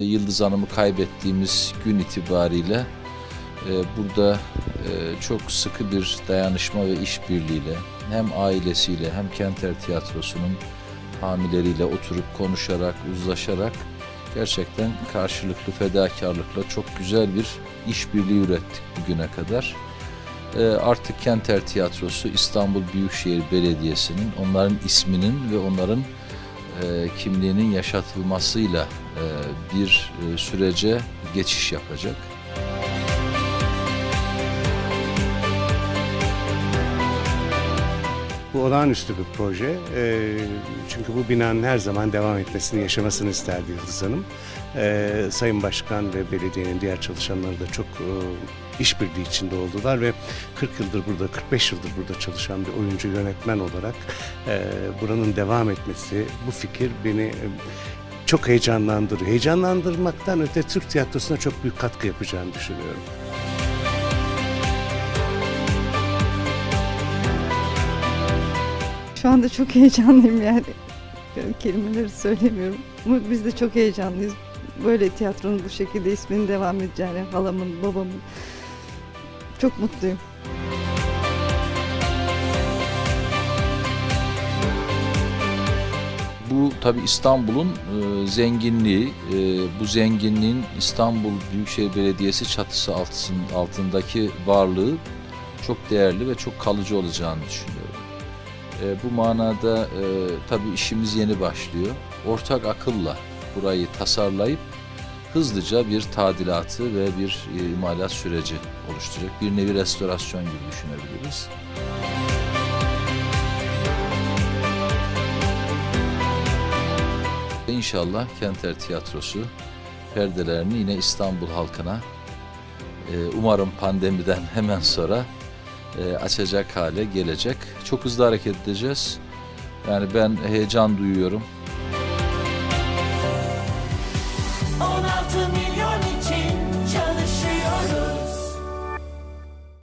Yıldız Hanım'ı kaybettiğimiz gün itibariyle e, burada e, çok sıkı bir dayanışma ve işbirliğiyle hem ailesiyle hem Kenter Tiyatrosu'nun hamileriyle oturup konuşarak, uzlaşarak gerçekten karşılıklı fedakarlıkla çok güzel bir işbirliği ürettik bugüne kadar. E, Artık Kenter Tiyatrosu İstanbul Büyükşehir Belediyesi'nin onların isminin ve onların kimliğinin yaşatılmasıyla bir e, sürece geçiş yapacak. Bu olağanüstü bir proje. Ee, çünkü bu binanın her zaman devam etmesini, yaşamasını isterdi Yıldız Hanım. Sayın Başkan ve belediyenin diğer çalışanları da çok e, işbirliği içinde oldular ve 40 yıldır burada, 45 yıldır burada çalışan bir oyuncu yönetmen olarak e, buranın devam etmesi, bu fikir beni e, çok heyecanlandırıyor. Heyecanlandırmaktan öte Türk tiyatrosuna çok büyük katkı yapacağını düşünüyorum. Şu anda çok heyecanlıyım yani. Kelimeleri söylemiyorum. Ama biz de çok heyecanlıyız. Böyle tiyatronun bu şekilde isminin devam edeceğine, halamın, babamın. Çok mutluyum. Bu tabi İstanbul'un e, zenginliği, e, bu zenginliğin İstanbul Büyükşehir Belediyesi çatısı altındaki varlığı çok değerli ve çok kalıcı olacağını düşünüyorum. E, bu manada e, tabi işimiz yeni başlıyor. Ortak akılla burayı tasarlayıp hızlıca bir tadilatı ve bir e, imalat süreci oluşturacak. Bir nevi restorasyon gibi düşünebiliriz. İnşallah Kenter Tiyatrosu perdelerini yine İstanbul halkına e, umarım pandemiden hemen sonra e, açacak hale gelecek. Çok hızlı hareket edeceğiz. Yani ben heyecan duyuyorum. 16 milyon